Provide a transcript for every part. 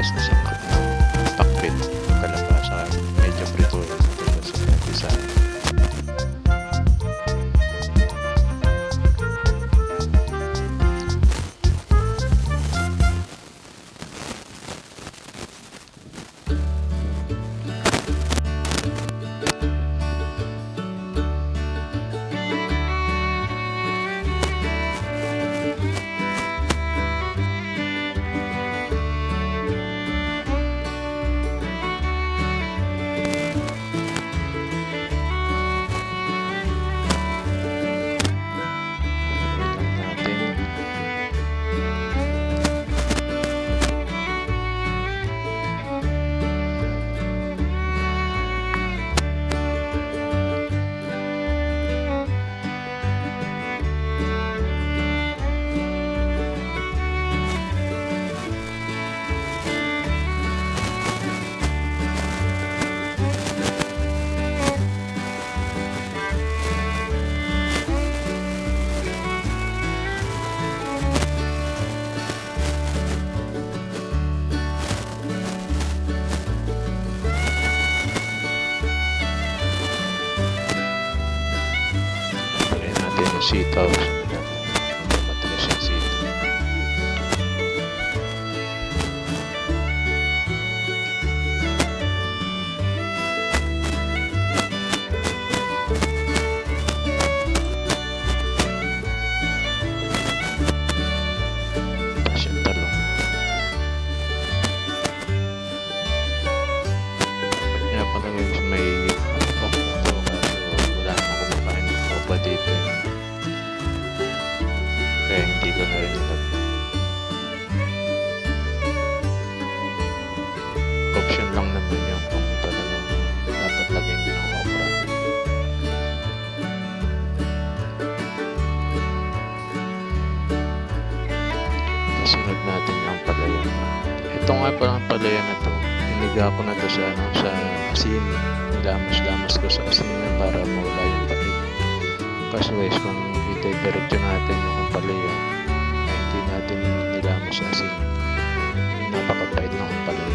interesting. Oh. natin ang palaya. Ito nga pala ang palaya na to. Tiniga ko na to sa, ano, sa asin. Lamas-lamas ko sa asin na para mawala yung pait. Kasi guys, kung idediretso natin yung palaya, ay eh, hindi natin nilamas sa asin. Napakapait ng palaya.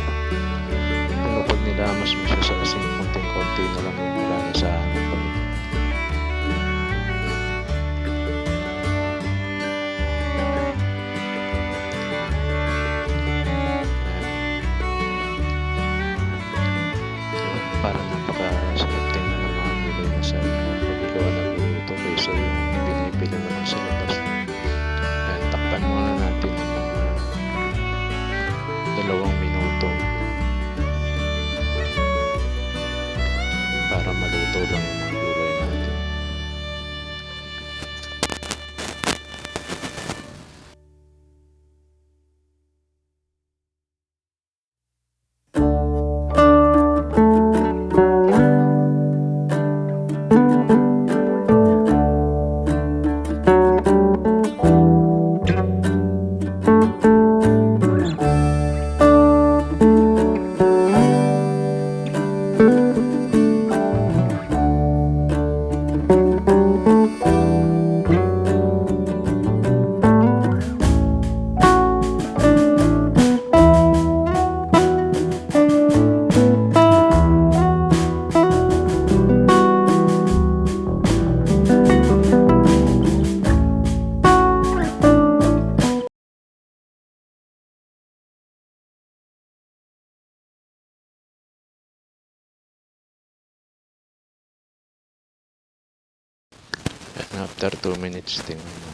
After 2 minutes, tingnan mo.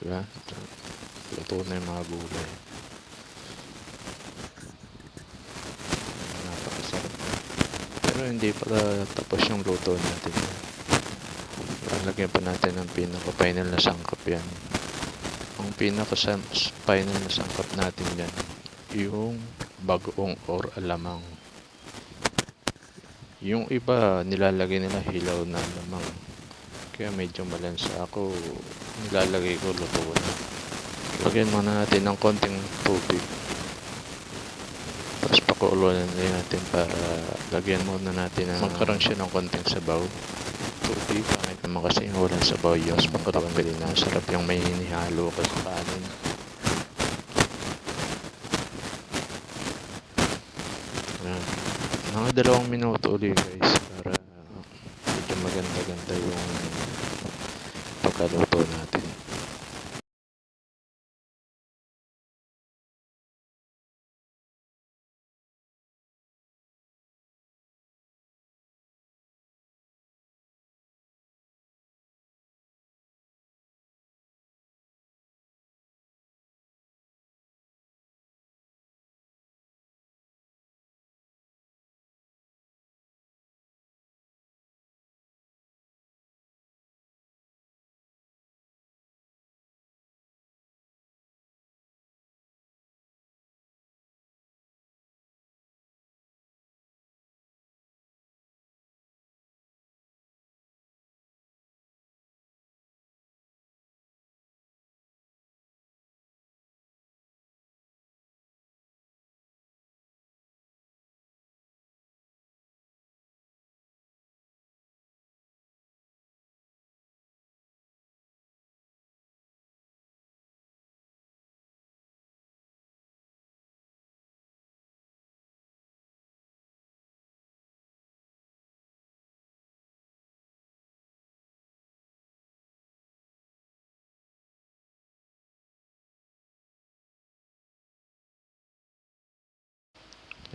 Diba? Luto na yung mga gulay. Pero hindi pala tapos yung luto natin. Lalagyan pa natin ng pinaka-final na sangkap yan. Ang pinaka-final na sangkap natin yan, yung bagoong or alamang. Yung iba, nilalagay nila hilaw na lamang. Kaya medyo malansa ako, nilalagay ko luto na. Lagyan muna natin ng konting tubig. Tapos pakulunan din natin para lagyan muna natin ng magkaroon siya ng konting sabaw. Tubig, kahit naman kasi walang sabaw yung pagkaroon din na sarap yung may hinihalo ka sa kanin. Mga dalawang minuto ulit guys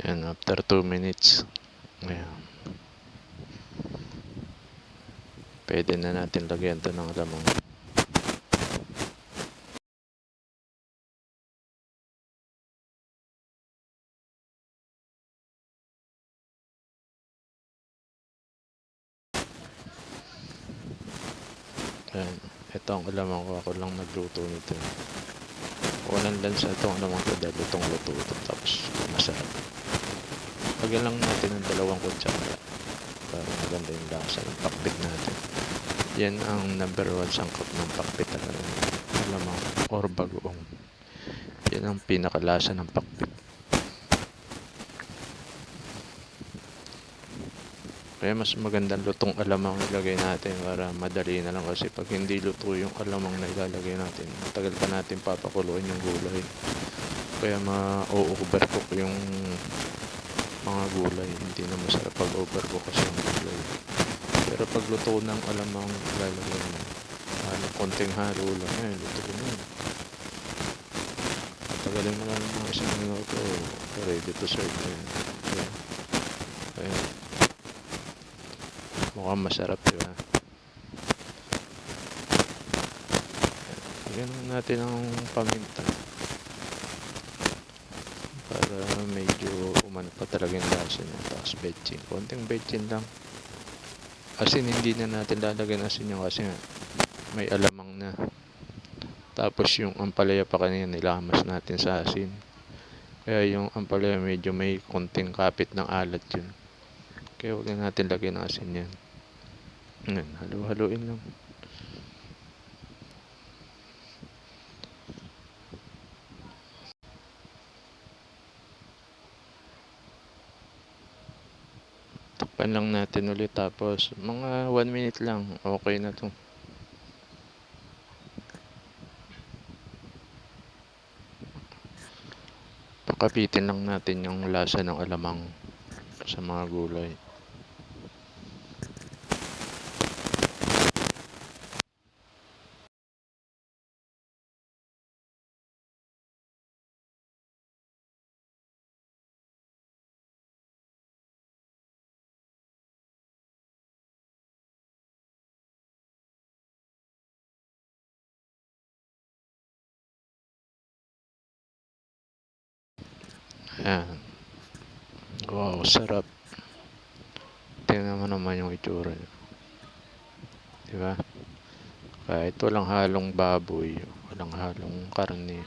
Ayan, after 2 minutes. Ayan. Pwede na natin lagyan to ng lamang. Ayan. Ito ang alamang ko. Ako lang nagluto nito. Walang lansa ito ang alamang ko dahil lutong luto ito. Tapos masarap. Lagyan lang natin ng dalawang kutsara para maganda yung lasa ng pakbit natin. Yan ang number one sangkap ng pakbit talaga. Alamang or bagoong. Yan ang pinakalasa ng pakbit. Kaya mas magandang lutong alamang ilagay natin para madali na lang kasi pag hindi luto yung alamang na ilalagay natin, matagal pa natin papakuluin yung gulay. Kaya ma-overcook yung mga gulay. Hindi na masarap pag overcook kasi yung gulay. Pero pag luto ng alamang ilalagay mo, ano, konting halo lang, eh, luto ko na yun. Matagalin mo lang ng mga isang minuto, ready to serve na yun. Kaya, kaya, mukhang masarap diba lagyan natin ang paminta para umano pa talaga yung lasa niya. Tapos betchin konting betchin lang. Asin hindi na natin lalagyan asin yung kasi may alamang na. Tapos yung ampalaya pa kanina nilamas natin sa asin. Kaya yung ampalaya medyo may konting kapit ng alat yun. Kaya huwag na natin lagyan ng asin yan. Yan, halo-haloin lang. Takpan lang natin ulit tapos mga 1 minute lang. Okay na to. Pakapitin lang natin yung lasa ng alamang sa mga gulay. Ayan. Wow, sarap. mo naman yung itsura niya. Di ba? Kahit walang halong baboy, walang halong karne,